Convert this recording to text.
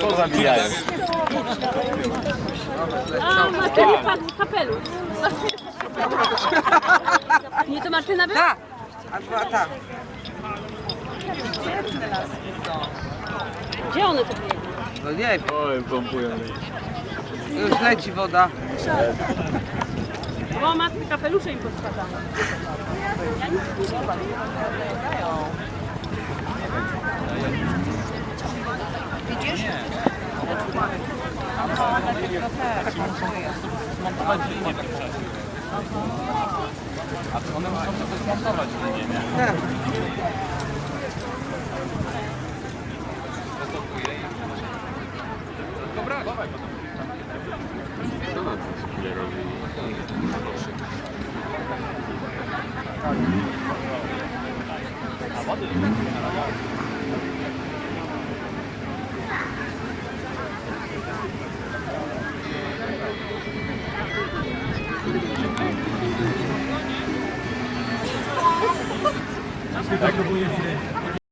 Co zabijają? A, Martynie padł kapelusz. Nie to Martyna była? Ta! A była ta. Gdzie one to biegną? No nie wiem, Oj, pompują. już leci woda. O, matki kapelusze im Zmontować linię przecież. To one muszą to zmontować linię, nie? Dobra, dawaj potem. A wody. bir takım bu